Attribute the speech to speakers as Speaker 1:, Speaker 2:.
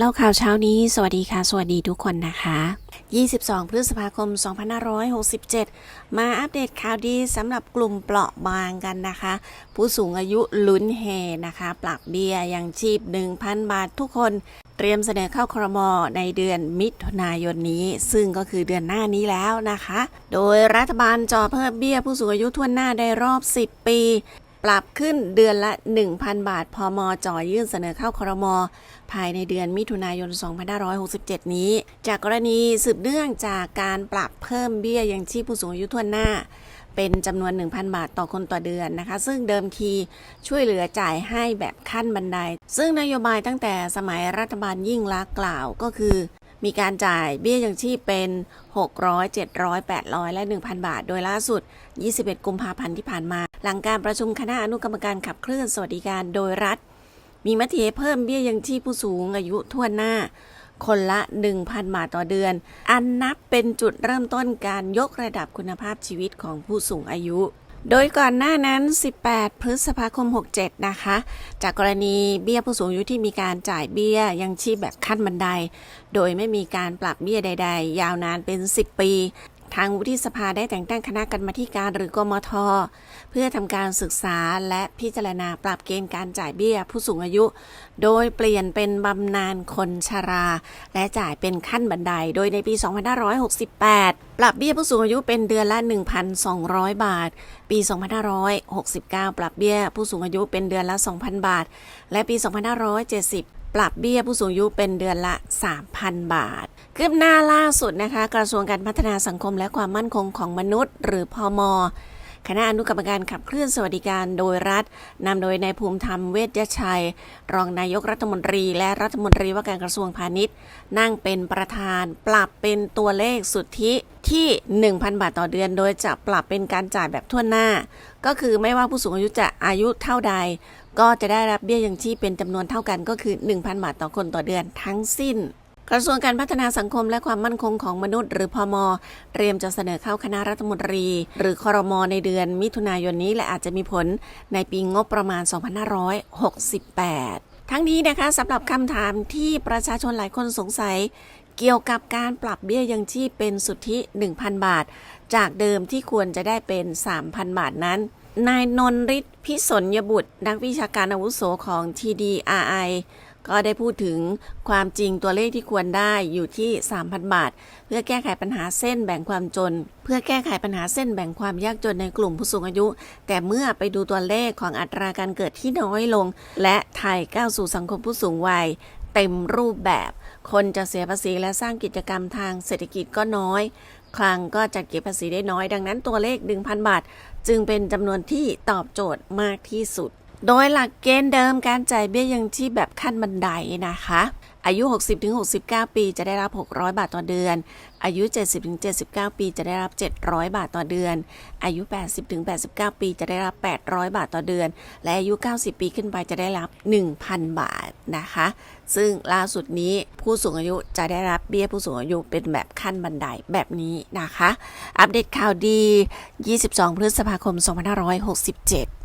Speaker 1: เล่าข่าวเช้านี้ สวัสดีค่ะ สวัสดีทุกคนนะคะ 22 พฤษภาคม 2567 มาอัปเดตข่าวดีสำหรับกลุ่มเปราะบางกันนะคะ ผู้สูงอายุลุ้นเฮนะคะ ปรับเบี้ยยังชีพ 1,000 บาททุกคนเตรียมเสนอเข้าครมในเดือนมิถุนายนนี้ ซึ่งก็คือเดือนหน้านี้แล้วนะคะ โดยรัฐบาลจ่อเพิ่มเบี้ยผู้สูงอายุทั่วหน้าได้รอบ 10 ปี ปรับขึ้นเดือนละ 1,000 บาท พมจ่อยื่นเสนอเข้าครม ภายในเดือนมิถุนายน 2567 นี้ จากกรณีสืบเนื่องจากการปรับเพิ่มเบี้ยยังชีพผู้สูงอายุทั่วหน้า เป็นจำนวน 1,000 บาทต่อคนต่อเดือนนะคะ ซึ่งเดิมทีช่วยเหลือจ่ายให้แบบขั้นบันได ซึ่งนโยบายตั้งแต่สมัยรัฐบาลยิ่งลักษณ์กล่าวก็คือมีการจ่ายเบี้ยยังชีพเป็น 600 700 800 และ 1,000 บาท โดยล่าสุด 21 กุมภาพันธ์ที่ผ่านมา หลังการประชุมคณะอนุกรรมการขับเคลื่อนสวัสดิการโดยรัฐ มีมติเพิ่มเบี้ยยังชีพผู้สูงอายุทั่วหน้า คนละ 1,000 บาทต่อเดือน อันนับเป็นจุดเริ่มต้นการยกระดับคุณภาพชีวิตของผู้สูงอายุโดยก่อนหน้านั้น 18 พฤษภาคม 67 นะคะ จากกรณีเบี้ยผู้สูงอายุที่มีการจ่ายเบี้ยยังชีพแบบขั้นบันได โดยไม่มีการปรับเบี้ยใด ๆ ยาวนานเป็น 10 ปี ทางวุฒิสภาได้แต่งตั้งคณะกรรมาธิการหรือกมท เพื่อทำการศึกษาและพิจารณาปรับเกณฑ์การจ่ายเบี้ยผู้สูงอายุ โดยเปลี่ยนเป็นบำนาญคนชรา และจ่ายเป็นขั้นบันได โดยในปี 2568 ปรับเบี้ยผู้สูงอายุเป็นเดือนละ 1,200 บาท ปี 2569 ปรับเบี้ยผู้สูงอายุเป็นเดือนละ 2,000 บาท และปี 2570 ปรับเบี้ยผู้สูงอายุเป็นเดือนละ 3,000 บาท คืบหน้าล่าสุดนะคะ กระทรวงการพัฒนาสังคมและความมั่นคงของมนุษย์ หรือพอมคณะอนุกรรมการขับเคลื่อนสวัสดิการโดยรัฐนำโดยนายภูมิธรรมเวชยชัย รองนายกรัฐมนตรีและรัฐมนตรีว่าการกระทรวงพาณิชย์ นั่งเป็นประธาน ปรับเป็นตัวเลขสุทธิที่ 1,000 บาทต่อเดือน โดยจะปรับเป็นการจ่ายแบบทั่วหน้า ก็คือไม่ว่าผู้สูงอายุจะอายุเท่าใด ก็จะได้รับเบี้ยยังชีพเป็นจำนวนเท่ากันก็คือ 1,000 บาทต่อคนต่อเดือนทั้งสิ้น กระทรวงการพัฒนาสังคมและความมั่นคงของมนุษย์ หรือพมเตรียมจะเสนอเข้าคณะรัฐมนตรี หรือคอรมอในเดือนมิถุนายนนี้และอาจจะมีผลในปีงบประมาณ 2568ทั้งนี้นะคะสำหรับคำถามที่ประชาชนหลายคนสงสัย เกี่ยวกับการปรับเบี้ยยังชีพเป็นสุทธิ 1,000 บาท จากเดิมที่ควรจะได้เป็น 3,000 บาทนั้น นายนนฤทธิ์พิสนยบุตร นักวิชาการอาวุโสของ TDRI ก็ได้พูดถึงความจริงตัวเลขที่ควรได้อยู่ที่ 3,000 บาท เพื่อแก้ไขปัญหาเส้นแบ่งความจน เพื่อแก้ไขปัญหาเส้นแบ่งความยากจนในกลุ่มผู้สูงอายุ แต่เมื่อไปดูตัวเลขของอัตราการเกิดที่น้อยลง และไทยก้าวสู่สังคมผู้สูงวัย เต็มรูปแบบ คนจะเสียภาษีและสร้างกิจกรรมทางเศรษฐกิจก็น้อย คลังก็จะเก็บภาษีได้น้อย ดังนั้นตัวเลข 1,000 บาท จึงเป็นจำนวนที่ตอบโจทย์มากที่สุด โดยหลักเกณฑ์เดิมการจ่ายเบี้ยยังชีพแบบขั้นบันไดนะคะ อายุ 60-69 ปีจะได้รับ 600 บาทต่อเดือน อายุ 70-79 ปีจะได้รับ 700 บาทต่อเดือน อายุ 80-89 ปีจะได้รับ 800 บาทต่อเดือน และอายุ 90 ปีขึ้นไปจะได้รับ 1,000 บาทนะคะ ซึ่งล่าสุดนี้ผู้สูงอายุจะได้รับเบี้ยผู้สูงอายุเป็นแบบขั้นบันไดแบบนี้นะคะ อัปเดตข่าวดี 22 พฤษภาคม 2567